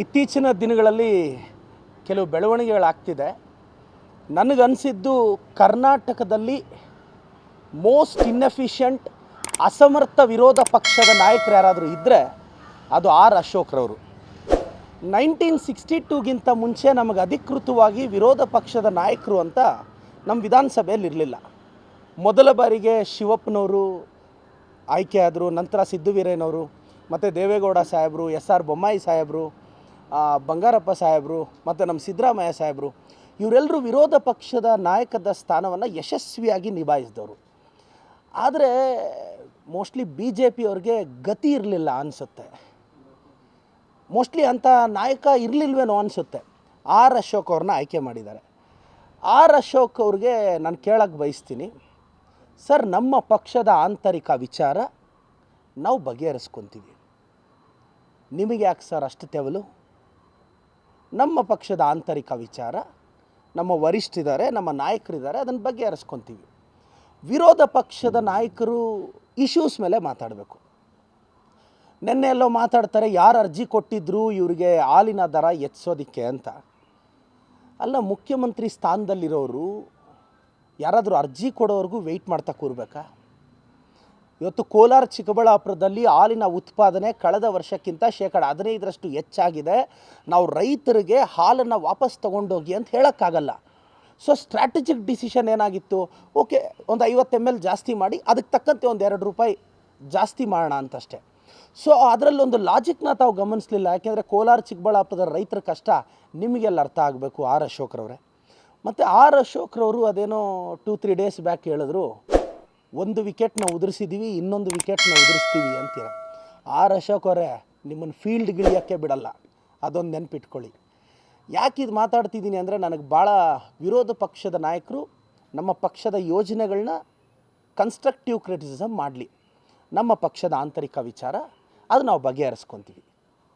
ಇತ್ತೀಚಿನ ದಿನಗಳಲ್ಲಿ ಕೆಲವು ಬೆಳವಣಿಗೆಗಳಾಗ್ತಿದೆ. ನನಗನ್ಸಿದ್ದು ಕರ್ನಾಟಕದಲ್ಲಿ ಮೋಸ್ಟ್ ಇನ್ಎಫಿಷಿಯಂಟ್ ಅಸಮರ್ಥ ವಿರೋಧ ಪಕ್ಷದ ನಾಯಕರು ಯಾರಾದರೂ ಇದ್ದರೆ ಅದು ಆರ್ ಅಶೋಕ್ರವರು. ನೈನ್ಟೀನ್ ಸಿಕ್ಸ್ಟಿ ಟೂಗಿಂತ ಮುಂಚೆ ನಮಗೆ ಅಧಿಕೃತವಾಗಿ ವಿರೋಧ ಪಕ್ಷದ ನಾಯಕರು ಅಂತ ನಮ್ಮ ವಿಧಾನಸಭೆಯಲ್ಲಿ ಇರಲಿಲ್ಲ. ಮೊದಲ ಬಾರಿಗೆ ಶಿವಪ್ಪನವರು ಆಯ್ಕೆ ಆದರು, ನಂತರ ಸಿದ್ದು ವೀರೇನವರು ಮತ್ತು ದೇವೇಗೌಡ ಸಾಹೇಬರು, ಎಸ್ ಆರ್ ಬೊಮ್ಮಾಯಿ ಸಾಹೇಬರು ಬಂಗಾರಪ್ಪ ಸಾಹೇಬರು ಮತ್ತು ನಮ್ಮ ಸಿದ್ದರಾಮಯ್ಯ ಸಾಹೇಬರು ಇವರೆಲ್ಲರೂ ವಿರೋಧ ಪಕ್ಷದ ನಾಯಕದ ಸ್ಥಾನವನ್ನು ಯಶಸ್ವಿಯಾಗಿ ನಿಭಾಯಿಸಿದವರು. ಆದರೆ ಮೋಸ್ಟ್ಲಿ ಬಿ ಜೆ ಪಿಯವ್ರಿಗೆ ಗತಿ ಇರಲಿಲ್ಲ ಅನಿಸುತ್ತೆ. ಮೋಸ್ಟ್ಲಿ ಅಂಥ ನಾಯಕ ಇರಲಿಲ್ವೇನೋ ಅನಿಸುತ್ತೆ. ಆರ್ ಅಶೋಕ್ ಅವ್ರನ್ನ ಆಯ್ಕೆ ಮಾಡಿದ್ದಾರೆ. ಆರ್ ಅಶೋಕ್ ಅವ್ರಿಗೆ ನಾನು ಕೇಳಕ್ಕೆ ಬಯಸ್ತೀನಿ, ಸರ್ ನಮ್ಮ ಪಕ್ಷದ ಆಂತರಿಕ ವಿಚಾರ ನಾವು ಬಗೆಹರಿಸ್ಕೊತೀವಿ. ನಿಮಗೆ ಯಾಕೆ ಸರ್ ಅಷ್ಟು ತೆವಲು? ನಮ್ಮ ಪಕ್ಷದ ಆಂತರಿಕ ವಿಚಾರ, ನಮ್ಮ ವರಿಷ್ಠರಿದ್ದಾರೆ, ನಮ್ಮ ನಾಯಕರಿದ್ದಾರೆ, ಅದನ್ನ ಬಗ್ಗೆ ಹರಿಸ್ಕೊತೀವಿ ವಿರೋಧ ಪಕ್ಷದ ನಾಯಕರು ಇಶ್ಯೂಸ್ ಮೇಲೆ ಮಾತಾಡಬೇಕು. ನಿನ್ನೆ ಎಲ್ಲೋ ಮಾತಾಡ್ತಾರೆ, ಯಾರು ಅರ್ಜಿ ಕೊಟ್ಟಿದ್ರು ಇವರಿಗೆ ಹಾಲಿನ ದರ ಹೆಚ್ಚೋದಿಕ್ಕೆ ಅಂತ. ಅಲ್ಲ, ಮುಖ್ಯಮಂತ್ರಿ ಸ್ಥಾನದಲ್ಲಿರೋರು ಯಾರಾದರೂ ಅರ್ಜಿ ಕೊಡೋವರೆಗೂ ವೆಯ್ಟ್ ಮಾಡ್ತಾ ಕೂರ್ಬೇಕಾ? ಇವತ್ತು ಕೋಲಾರ ಚಿಕ್ಕಬಳ್ಳಾಪುರದಲ್ಲಿ ಹಾಲಿನ ಉತ್ಪಾದನೆ ಕಳೆದ ವರ್ಷಕ್ಕಿಂತ ಶೇಕಡ ಹದಿನೈದರಷ್ಟು ಹೆಚ್ಚಾಗಿದೆ. ನಾವು ರೈತರಿಗೆ ಹಾಲನ್ನು ವಾಪಸ್ ತೊಗೊಂಡೋಗಿ ಅಂತ ಹೇಳೋಕ್ಕಾಗಲ್ಲ. ಸೊ ಸ್ಟ್ರಾಟಜಿಕ್ ಡಿಸಿಷನ್ ಏನಾಗಿತ್ತು? ಓಕೆ ಒಂದು ಐವತ್ತು ಎಂ ಎಲ್ ಜಾಸ್ತಿ ಮಾಡಿ, ಅದಕ್ಕೆ ತಕ್ಕಂತೆ ಒಂದು ಎರಡು ರೂಪಾಯಿ ಜಾಸ್ತಿ ಮಾಡೋಣ ಅಂತಷ್ಟೇ. ಸೊ ಅದರಲ್ಲೊಂದು ಲಾಜಿಕ್ನ ತಾವು ಗಮನಿಸಲಿಲ್ಲ. ಯಾಕೆಂದರೆ ಕೋಲಾರ ಚಿಕ್ಕಬಳ್ಳಾಪುರದ ರೈತರ ಕಷ್ಟ ನಿಮಗೆಲ್ಲ ಅರ್ಥ ಆಗಬೇಕು, ಆರ್ ಅಶೋಕ್ರವರೇ. ಮತ್ತು ಆರ್ ಅಶೋಕ್ರವರು ಅದೇನೋ ಟೂ ತ್ರೀ ಡೇಸ್ ಬ್ಯಾಕ್ ಹೇಳಿದ್ರು. ಒಂದು ವಿಕೆಟ್ನ ಉದುರಿಸಿದ್ದೀವಿ ಇನ್ನೊಂದು ವಿಕೆಟ್ನ ಉದುರಿಸ್ತೀವಿ ಅಂತೀರ. ಆರ್ ಅಶೋಕ್ ಅವರೇ ನಿಮ್ಮನ್ನು ಫೀಲ್ಡ್ ಗಿಳಿಯೋಕ್ಕೆ ಬಿಡಲ್ಲ. ಅದೊಂದು ನೆನ್ಪಿಟ್ಕೊಳ್ಳಿ. ಯಾಕೆ ಇದು ಮಾತಾಡ್ತಿದ್ದೀನಿ ಅಂದರೆ ನನಗೆ ಭಾಳ ವಿರೋಧ ಪಕ್ಷದ ನಾಯಕರು ನಮ್ಮ ಪಕ್ಷದ ಯೋಜನೆಗಳನ್ನ ಕನ್ಸ್ಟ್ರಕ್ಟಿವ್ ಕ್ರಿಟಿಸಿಸಮ್ ಮಾಡಲಿ. ನಮ್ಮ ಪಕ್ಷದ ಆಂತರಿಕ ವಿಚಾರ ಅದು ನಾವು ಬಗೆಹರಿಸ್ಕೊತೀವಿ.